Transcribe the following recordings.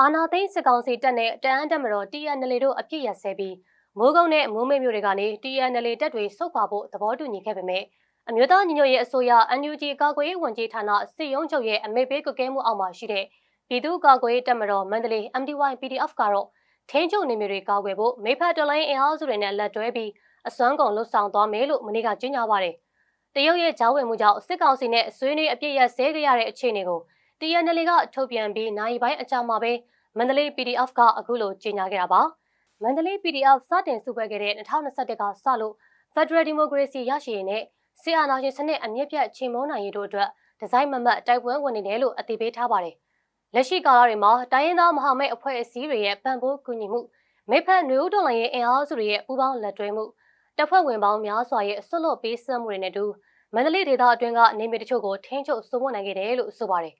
အာနာသိန်းစစ်ကောင်စီတပ်နဲ့တအန်းတပ်မတော် TNL တို့အပြစ်ရဆဲပြီးမိုးကုတ်နဲ့မိုးမိတ်မြို့တွေကနေ TNL တပ်တွေဆုတ်ခွာဖို့သဘောတူညီခဲ့ပေမဲ့အမျိုးသားညီညွတ်ရေးအစိုးရ NUG ကာကွယ်ရေးဝန်ကြီးဌာနစစ်ရုံးချုပ်ရဲ့အမိန့်ပေးကွက်ကဲမှုအောက်မှာရှိတဲ့ပြည်သူ့ကာကွယ်ရေးတပ်မတော်မန္တလေး MDY PDF ကတော့ထင်းချုပ်နေမျိုးတွေကာကွယ်ဖို့မိဖက်တော်လိုင်းအင်အားစုတွေနဲ့လက်တွဲပြီးအစွမ်းကုန်လှုပ်ဆောင်သွားမယ်လို့မနေ့ကကြေညာပါတယ်။တရုတ်ရဲ့ဂျားဝင်မှုကြောင့်စစ်ကောင်စီနဲ့ဆွေးနွေးအပြစ်ရဆဲကြရတဲ့အခြေအနေကို TNL ကထုတ်ပြန်ပြီးနိုင်ပိုင်းအကြမှာပဲမန္တလေး PDF ကအခုလိုကြေညာခဲ့တာပါမန္တလေး PDF စတင်စုဖွဲ့ခဲ့တဲ့2021ကစလို့ Federal Democracy ရရှိရေးနဲ့ဆီအာနာရှင်စနစ်အမြင့်ပြတ်ချိန်မုံနိုင်ရေးတို့အတွက်ဒီဇိုင်းမမတ်တိုက်ပွဲဝင်နေတယ်လို့အသိပေးထားပါတယ်လက်ရှိကာလတွေမှာတိုင်းရင်းသားမဟာမိတ်အဖွဲ့အစည်းတွေရဲ့ပံ့ပိုးကူညီမှုမိဖက်နွေဦးတော်လိုင်းရဲ့အင်အားစုတွေရဲ့ပူးပေါင်းလက်တွဲမှုတပ်ဖွဲ့ဝင်ပေါင်းများစွာရဲ့ဆွတ်လွတ်ပေးဆက်မှုတွေနဲ့တူမန္တလေးဒေသအတွင်းကနေမြေတချို့ကိုထိန်းချုပ်စိုးမိုးနိုင်ခဲ့တယ်လို့ဆိုပါတယ်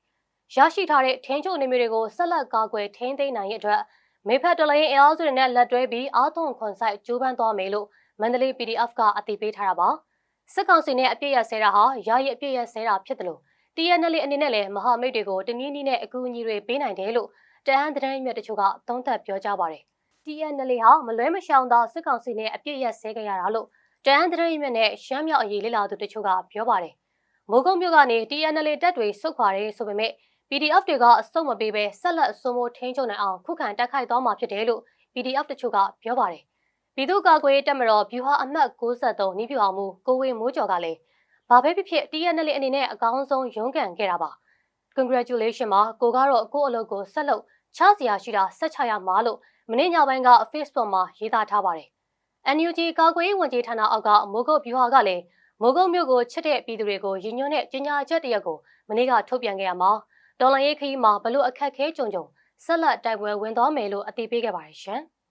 ရရှိထားတဲ့ထင်းချုပ်နေမျိုးတွေကိုဆက်လက်ကာကွယ်ထိန်းသိမ်းနိုင်ရတဲ့အတွက်မေဖက်တလိုင်းအင်အားစုတွေနဲ့လက်တွဲပြီးအာသွန်ခွန်ဆိုင်ကျိုးပန်းသွားမယ်လို့မန္တလေး PDF ကအသိပေးထားတာပါစစ်ကောင်စီနဲ့အပြစ်ရဆဲတာဟာယာယီအပြစ်ရဆဲတာဖြစ်တယ်လို့ TNL အနေနဲ့လည်းမဟာမိတ်တွေကိုတနည်းနည်းနဲ့အကူအညီတွေပေးနိုင်တယ်လို့တအန်းသတင်းမြတ်တချို့ကသုံးသပ်ပြောကြားပါတယ် TNL ဟာမလွဲမရှောင်သာစစ်ကောင်စီနဲ့အပြစ်ရဆဲကြရတာလို့တအန်းသတင်းမြတ်နဲ့ရှမ်းမြောက်အရေးလေ့လာသူတချို့ကပြောပါတယ်မိုးကုံမြို့ကနေ TNL တပ်တွေဆုတ်ခွာတယ်ဆိုပေမဲ့ PDF တွေကအစုံမပေးဘဲဆက်လက်အစိုးမိုးထိန်းချုပ်နိုင်အောင်ခုခံတိုက်ခိုက်သွားမှာဖြစ်တယ်လို့ PDF တချို့ကပြောပါတယ်။ပြည်သူ့ကာကွယ်ရေးတပ်မတော်ဗျူဟာအမှတ်63နီးပြအောင်မူကိုဝေမိုးကျော်ကလည်းဘာပဲဖြစ်ဖြစ် TNL အနေနဲ့အကောင်းဆုံးရုန်းကန်ခဲ့တာပါ။ Congratulation ပါကိုကတော့ကိုအလုပ်ကိုဆက်လုပ်ချစရာရှိတာဆက်ချရမှာလို့မနေ့ညပိုင်းက Facebook မှာရေးသားထားပါတယ်။ NUG ကာကွယ်ရေးဝန်ကြီးဌာနအောက်ကမိုးကုတ်ဗျူဟာကလည်းမိုးကုတ်မြို့ကိုချစ်တဲ့ပြည်သူတွေကိုရည်ညွှန်းတဲ့ကြေညာချက်တရက်ကိုမနေ့ကထုတ်ပြန်ခဲ့ရမှာ ဒေါ်လာရေးခရီးမှာဘလို့အခက်ခဲကြုံကြုံဆက်လက်တိုက်ပွဲဝင်သွားမယ်လို့အသိပေးခဲ့ပါတယ်ရှင်။